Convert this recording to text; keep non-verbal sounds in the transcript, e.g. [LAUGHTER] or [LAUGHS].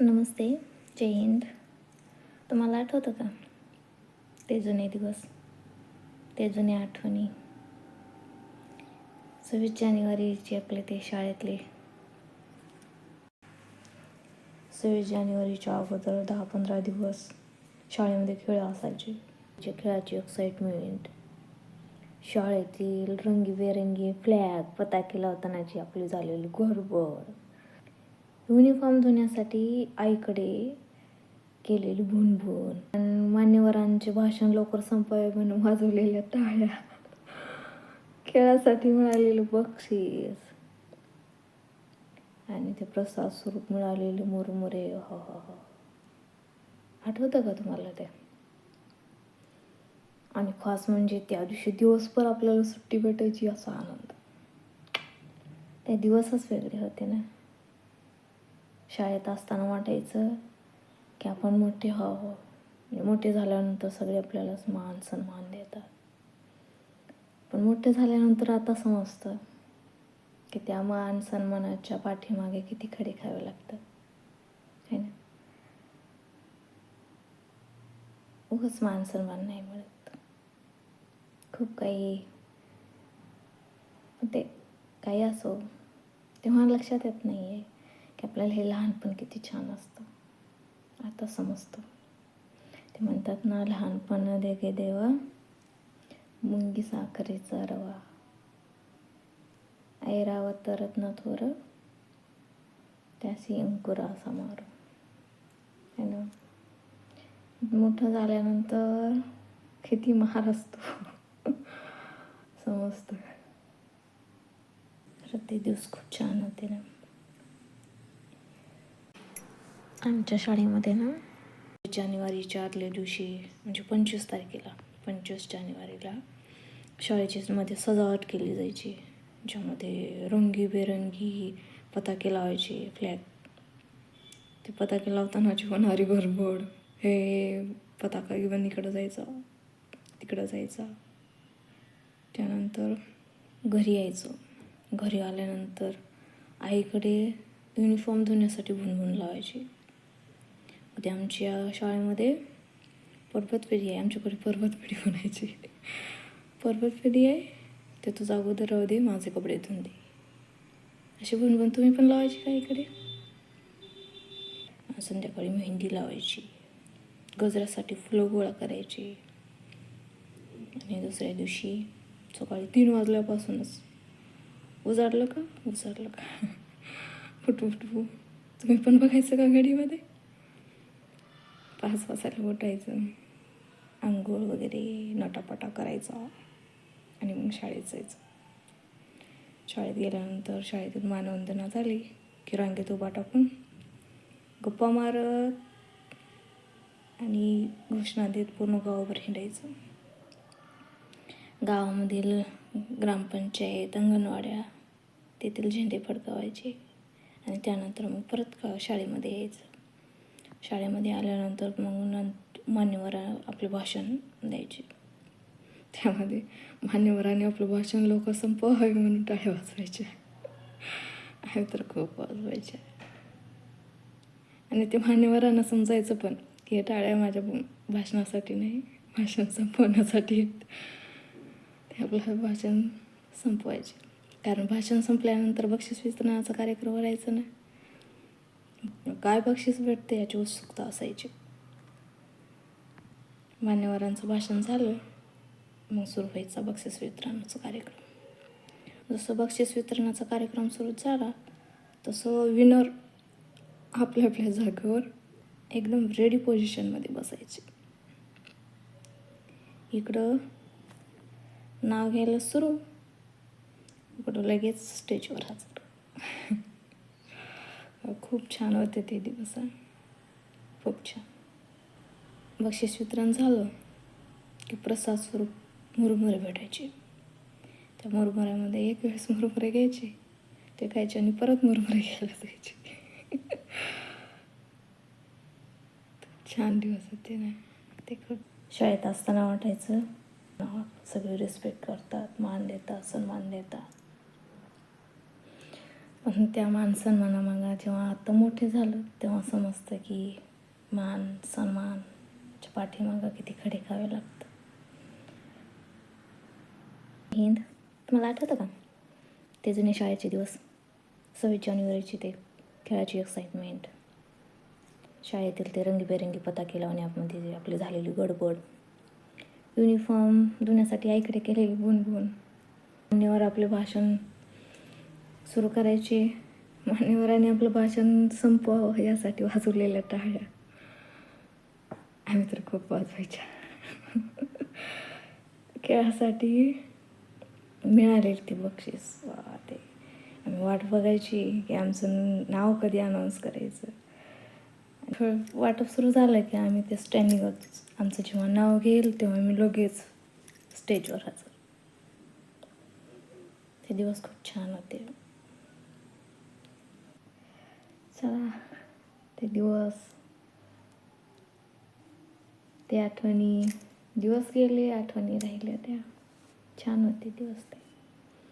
नमस्ते जय हिंद. तुम्हाला आठवतं का? ते जुने दिवस ते जुने आठवणी. सव्वीस जानेवारीचे आपले ते शाळेतले. सव्वीस जानेवारीच्या अगोदर दहा पंधरा दिवस शाळेमध्ये खेळ असायचे. जे खेळाची एक्साइटमेंट शाळेतील रंगीबेरंगी फ्लॅग पताके लावतानाची आपली झालेली घरभर. युनिफॉर्म धुण्यासाठी आईकडे केलेली भुनभुन आणि मान्यवरांचे भाषण लवकर संपावे म्हणून वाजवलेल्या टाळ्या. खेळासाठी मिळालेलं बक्षीस. आणि ते प्रसाद स्वरूप मिळालेले मुरमुरे. हो हो हो. आठवतं का तुम्हाला ते? आणि खास म्हणजे त्या दिवशी दिवसभर आपल्याला सुट्टी भेटायची असा आनंद. ते दिवसच वेगळे होते ना? शाळेत असताना वाटायचं की आपण मोठे व्हावं. म्हणजे मोठे झाल्यानंतर सगळे आपल्याला मान सन्मान देतात. पण मोठे झाल्यानंतर आता समजतं की त्या मान सन्मानाच्या पाठीमागे किती खडे खावे लागतात. है ना? उगच मान सन्मान नाही मिळत. खूप काही ते काही असो तेव्हा लक्षात येत नाही आहे की आपल्याला हे लहानपण किती छान असतं. आता समजतं. ते म्हणतात ना लहानपण दे गे देवा मुंगी साखरेचा रवा. ऐरावत ना थोर त्याशी अंकुरा समारो है ना? मोठं झाल्यानंतर किती महार असतो. [LAUGHS] समजतं. तर ते दिवस खूप छान होते ना. आमच्या शाळेमध्ये ना जानेवारीच्या आदल्या दिवशी म्हणजे पंचवीस तारखेला पंचवीस जानेवारीला शाळेची मध्ये सजावट केली जायची. ज्यामध्ये रंगीबेरंगी पताके लावायचे फ्लॅग ते पताके लावतानाची होणारी गडबड हे पताका घेऊन इकडं जायचं तिकडं जायचं. त्यानंतर घरी यायचं. घरी आल्यानंतर आईकडे युनिफॉर्म धुण्यासाठी भुनभुन लावायची. ते आमच्या शाळेमध्ये पर्वतफेरी आहे. आमच्याकडे पर्वतफेरी म्हणायची. पर्वतफेरी आहे. ते तुझा अगोदर राहू दे माझे कपडे धुवून दे. अशी बनवून तुम्ही पण लावायची का इकडे? संध्याकाळी मेहंदी लावायची. गजऱ्यासाठी फुलं गोळा करायची. आणि दुसऱ्या दिवशी सकाळी तीन वाजल्यापासूनच. उजाडलं का? उजाडलं का? [LAUGHS] फुटू फुटू. तुम्ही पण बघायचं का घडीमध्ये? पाच वाजायला उठायचं. आंघोळ वगैरे नटापटा करायचा आणि मग शाळेत जायचं. शाळेत गेल्यानंतर शाळेतून मानवंदना झाली की रांगेत उभा टाकून गप्पा मारत आणि घोषणा देत पूर्ण गावावर हिंडायचं. गावामधील ग्रामपंचायत अंगणवाड्या तेथील झेंडे फडकावायचे आणि त्यानंतर मग परत का शाळेमध्ये यायचं. शाळेमध्ये आल्यानंतर मग नं मान्यवर आपले भाषण द्यायचे. त्यामध्ये मान्यवरांनी आपलं भाषण लोक संपवावे म्हणून टाळ्या वाचवायचे आहे तर खूप वाजवायचे. आणि ते मान्यवरांना समजायचं पण की हे टाळ्या माझ्या भाषणासाठी नाही भाषण संपवण्यासाठी ते आपलं भाषण संपवायचे. कारण भाषण संपल्यानंतर बक्षीस वितरणाचा कार्यक्रम करायचा ना. काय बक्षीस भेटते याची उत्सुकता असायची. मान्यवरांचं भाषण झालं मग सुरू व्हायचा बक्षीस वितरणाचा कार्यक्रम. जसं बक्षीस वितरणाचा कार्यक्रम सुरू झाला तसं विनर आपल्या आपल्या जागेवर एकदम रेडी पोझिशनमध्ये बसायचे. इकडं नाव घ्यायला सुरू इकडं लगेच स्टेजवर हजर. हो, खूप छान होते ते दिवस खूप छान. बक्षीस वितरण झालं की प्रसाद स्वरूप मुरमुरे भेटायचे. त्या मुरमुऱ्यामध्ये एक वेळेस मुरमुरे घ्यायचे ते खायचे आणि परत मुरमुरे घ्यायला जायचे. छान दिवस होते ना. ते खूप शाळेत असताना वाटायचं सगळे रिस्पेक्ट करतात मान देतात सन्मान देतात. त्या मान सन्मानामागा जेव्हा आता मोठे झालं तेव्हा समजतं की मान सन्मानच्या पाठीमागं किती खडे खावे लागतं हिंद तुम्हाला आठवतं का? ते जुने शाळेचे दिवस. सव्वीस जानेवारीची ते खेळाची एक्साइटमेंट शाळेतील ते रंगीबेरंगी पताके लावण्यामध्ये जे आपली झालेली गडबड. युनिफॉर्म धुण्यासाठी आईकडे केलेली बुणबुण धुण्यावर आपले भाषण सुरू करायची. मान्यवरांनी आपलं भाषण संपवावं यासाठी वाजवलेल्या टाळ्या. आम्ही तर खूप वाजवायच्या. खेळासाठी मिळालेली ती बक्षीस. वा ते. आम्ही वाट बघायची की आमचं नाव कधी अनाऊन्स करायचं. खेळ वाटप सुरू झालं की आम्ही ते स्टँडिंग आमचं जेव्हा नाव घेईल तेव्हा मी लगेच स्टेजवर हजर. ते दिवस खूप छान होते. चला ते दिवस ते आठवणी दिवस गेले आठवणी राहिल्या त्या छान होते दिवस ते.